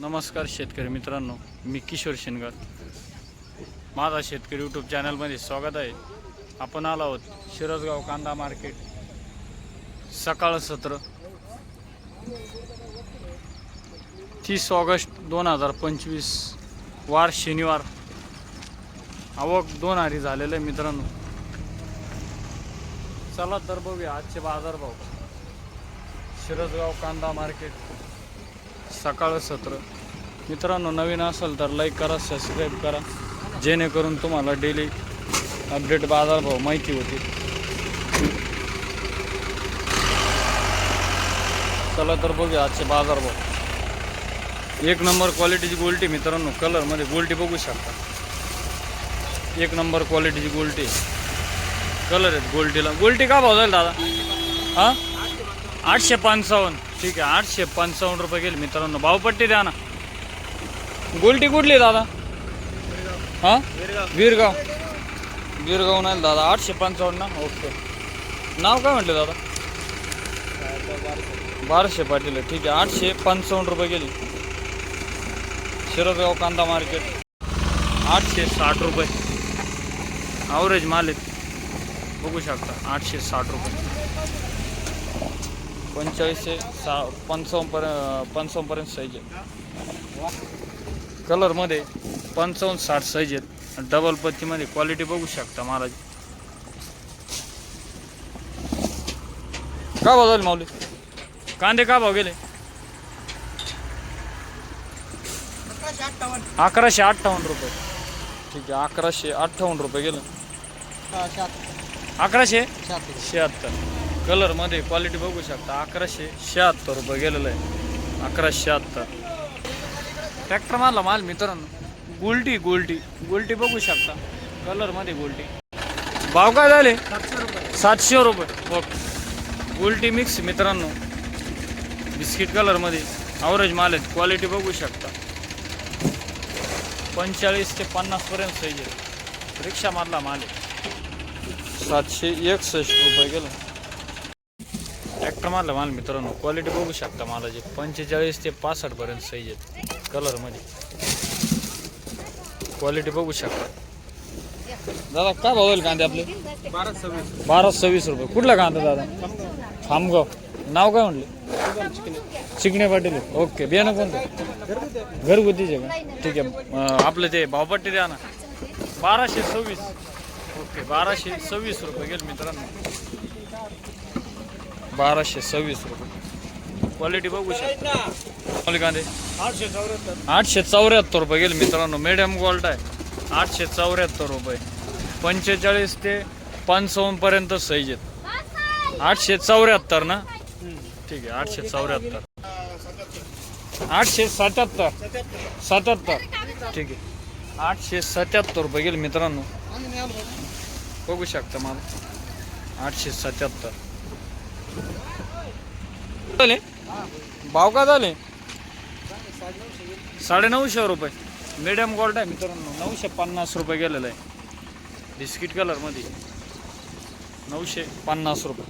नमस्कार शेतकरी मित्रांनो मी किशोर शेनगर माझा शेतकरी यूट्यूब चॅनलमध्ये स्वागत आहे. आपण आलो आहोत शिरसगाव कांदा मार्केट सकाळ सत्र. तीस ऑगस्ट दोन हजार पंचवीस. वार शनिवार. आवक दोन हारी झालेलं आहे मित्रांनो. चला तर बघूया आजचे बाजारभाव. शिरसगाव कांदा मार्केट सकाळ सत्र. मित्रांनो नवीन असेल तर लाईक करा सबस्क्राईब करा. जेणेकरून तुम्हाला डेली अपडेट बाजारभाव माहिती होती. चला तर बघूया आजचे बाजारभाव एक नंबर क्वालिटीची गोल्टी मित्रांनो कलरमध्ये गोल्टी बघू शकता. एक नंबर क्वालिटीची गोल्टी कलर आहेत गोल्टीला. गोल्टी का भाव जाईल दादा? हां? आठशे पंचावन्न. ठीक आहे आठशे पंचावन्न रुपये गेले मित्रांनो. भावपट्टी द्या ना. गोलटी कुठली दादा? हां? वीरगाव. वीरगाव नाही दादा आठशे पंचावन्न ना? ओके. नाव काय म्हटलं दादा? बाराशे पाटील ठीक आहे आठशे पंचावन्न रुपये गेली. शिरसगाव कांदा मार्केट. आठशे साठ रुपये. ॲव्हरेज माल आहेत बघू शकता आठशे साठ रुपये. पंचेचाळीसशे सा पंचावन्नपर्यंत पंचावन्नपर्यंत साईज आहे कलरमध्ये पंचावन्न साठ साईज आहेत. डबल पत्तीमध्ये क्वालिटी बघू शकता महाराज. का भाव झाले माऊली? कांदे का भाव गेले? अकराशे अठ्ठावन्न रुपये. ठीक आहे अकराशे अठ्ठावन्न रुपये गेलं. अकराशे शहात्तर. कलरमध्ये क्वालिटी बघू शकता. अकराशे शहात्तर रुपये गेलेलं आहे. अकराशे शहात्तर. ट्रॅक्टर मारला माल मित्रांनो गोल्टी गोल्टी. गोल्टी बघू शकता. कलरमध्ये गोल्टी. भाव काय झाले? सातशे रुपये. ओके गोल्टी मिक्स मित्रांनो. बिस्किट कलरमध्ये. ॲव्हरेज माल आहेत. क्वालिटी बघू शकता. पंचेचाळीस ते पन्नासपर्यंत साईज आहे. रिक्षा मारला माल आहे. सातशे एकसष्ट रुपये गेलं. शकता मला माल मित्रांनो. क्वालिटी बघू शकता मालाची. पंचेचाळीस ते पासष्ट पर्यंत साईज आहेत. कलरमध्ये क्वालिटी बघू शकता. दादा काय भाव होईल कांदे आपले? बारा सव्वीस बारा सव्वीस रुपये. कुठला कांदा दादा? खामगाव. नाव काय म्हणले चिकणे पाटील. ओके बियाणं कोणतं? घरगुतीचे का? ठीक आहे. आपलं ते भावपट्टी द्या ना. बाराशे सव्वीस. ओके बाराशे सव्वीस रुपये गेल मित्रांनो. बाराशे सव्वीस रुपये. क्वालिटी बघू शकता. कांदे आठशे चौऱ्याहत्तर आठशे चौऱ्याहत्तर रुपये गेले मित्रांनो. मिडियम गोल्ड आहे. आठशे चौऱ्याहत्तर रुपये. पंचेचाळीस ते पंचावन्न पर्यंत साईज आहेत. आठशे चौऱ्याहत्तर ना? ठीक आहे आठशे चौऱ्याहत्तर. आठशे सत्याहत्तर. सत्याहत्तर. ठीक आहे. आठशे सत्याहत्तर रुपये गेले मित्रांनो. बघू शकता मला. आठशे सत्याहत्तर. झाले? भाव का झाले? साडे नऊशे रुपये. मीडियम गोल्ड आहे मित्रांनो. नऊशे पन्नास रुपये गेलेलं आहे. बिस्किट कलरमध्ये नऊशे पन्नास रुपये.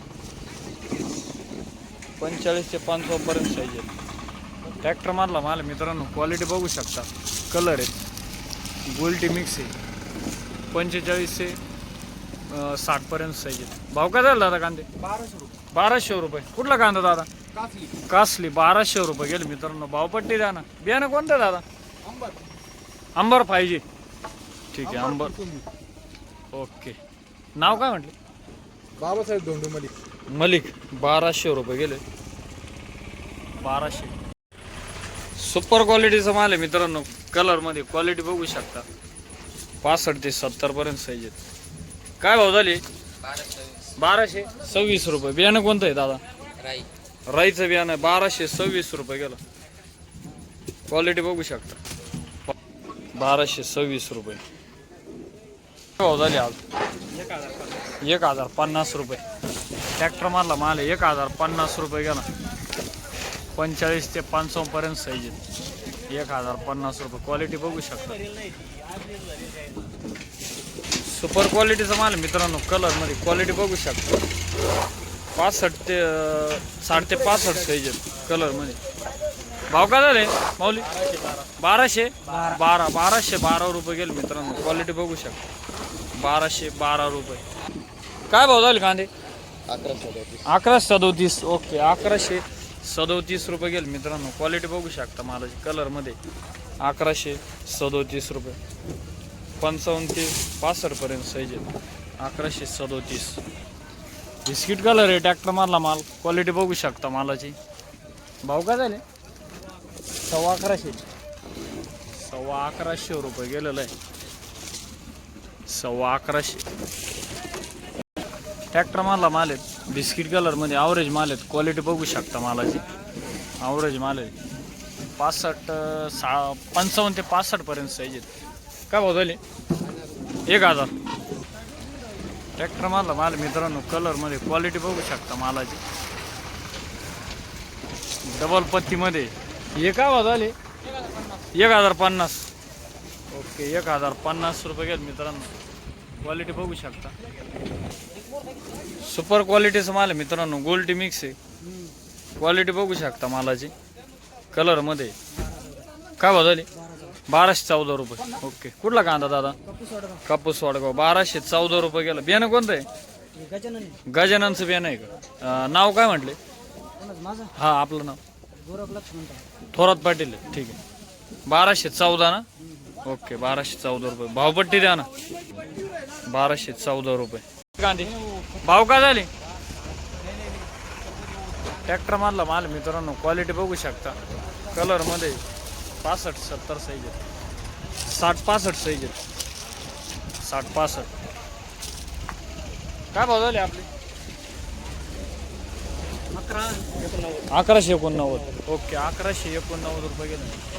पंचेचाळीस ते पंचावन्नपर्यंत साईज आहे. ट्रॅक्टर मारला माल मित्रांनो. क्वालिटी बघू शकता. कलर आहे. गोल्टी मिक्स आहे. पंचेचाळीस ते साठपर्यंत साईज आहे. भाव काय झाला दादा कांदे? बाराशे रुपये. बाराशे रुपये. कुठला कांदा दादा? कासली. बाराशे रुपये गेले मित्रांनो. भावपट्टी द्या ना. बियाणं कोणतं आहे दादा? अंबर. अंबर पाहिजे. ठीक आहे अंबर ओके. नाव काय म्हटले? बाबासाहेब धोंडू मलिक. मलिक. बाराशे रुपये गेले. बाराशे. सुपर क्वालिटीचा माल आहे मित्रांनो. कलरमध्ये क्वालिटी बघू शकता. पासष्ट ते सत्तर पर्यंत साईज आहेत. काय भाव झाले? बाराशे. सव्वीस रुपये. बियाणं कोणतं आहे दादा? राईचं बियाणं बाराशे सव्वीस रुपये गेलं क्वालिटी बघू शकता. बाराशे सव्वीस रुपये. काय भाव झाले आज. एक हजार पन्नास रुपये. ट्रॅक्टर मारला माल एक हजार पन्नास रुपये गेला पंचेचाळीस ते पंचावन्न पर्यंत साईज एक हजार पन्नास रुपये. क्वालिटी बघू शकता. सुपर क्वालिटीचा माल मित्रांनो कलरमध्ये क्वालिटी बघू शकता. पासष्ट ते साडे साठ ते पासष्ट पाहिजे कलरमध्ये. भाव काय झाले माऊली? बाराशे? बारा बाराशे बारा रुपये गेले मित्रांनो. क्वालिटी बघू शकता. बाराशे बारा रुपये. काय भाव झाले कांदे? अकरा सदोतीस. ओके अकराशे सदोतीस रुपये गेले मित्रांनो. क्वालिटी बघू शकता मालाची कलरमध्ये. अकराशे सदोतीस रुपये. पंचावन्न ते पासष्टपर्यंत साईज अकराशे सदोतीस. बिस्किट कलर आहे ट्रॅक्टर मारला माल. क्वालिटी बघू शकता मालाची. भाव काय झाले? सव्वा अकराशे. सव्वा अकराशे रुपये गेलेलं आहे. सव्वा अकराशे. ट्रॅक्टर मारला माल आहेत. बिस्किट कलरमध्ये ॲव्हरेज माल आहेत. क्वालिटी बघू शकता मालाची. ॲव्हरेज माल आहे पासष्ट सहा सा पंचावन्न ते पासष्टपर्यंत साईज आहेत. काय भाव झाले? एक हजार. ट्रॅक्टर मारला माल मित्रांनो कलरमध्ये क्वालिटी बघू शकता मालाची. डबल पत्तीमध्ये. एक काय आले. एक हजार पन्नास. ओके एक हजार पन्नास रुपये घेत मित्रांनो. क्वालिटी बघू शकता. सुपर क्वालिटीचं माल आहे मित्रांनो. गोल्टी मिक्स आहे. क्वालिटी बघू शकता मालाची. कलरमध्ये काय भाव झाली बाराशे चौदा रुपये. ओके. कुठला कांदा दादा? कापूस वाडगाव. बाराशे चौदा रुपये गेला. बियाणं कोणतं आहे? गजाननचं बियाणं आहे का? नाव काय म्हटले? हा आपलं नाव. थोरात पाटील आहे. ठीक आहे. बाराशे चौदा ना? ओके बाराशे चौदा रुपये. भावपट्टी द्या ना. बाराशे चौदा रुपये. कांदे भाव का झाले? ट्रॅक्टर मारला माल मित्रांनो क्वालिटी बघू शकता. कलरमध्ये पासष्ट सत्तर साईज आहेत साठ पासष्ट साईज आहेत साठ पासष्ट. काय भाव झाले आपले? अकरा. एकोणनव्वद अकराशे एकोणनव्वद. ओके अकराशे एकोणनव्वद रुपये गेले.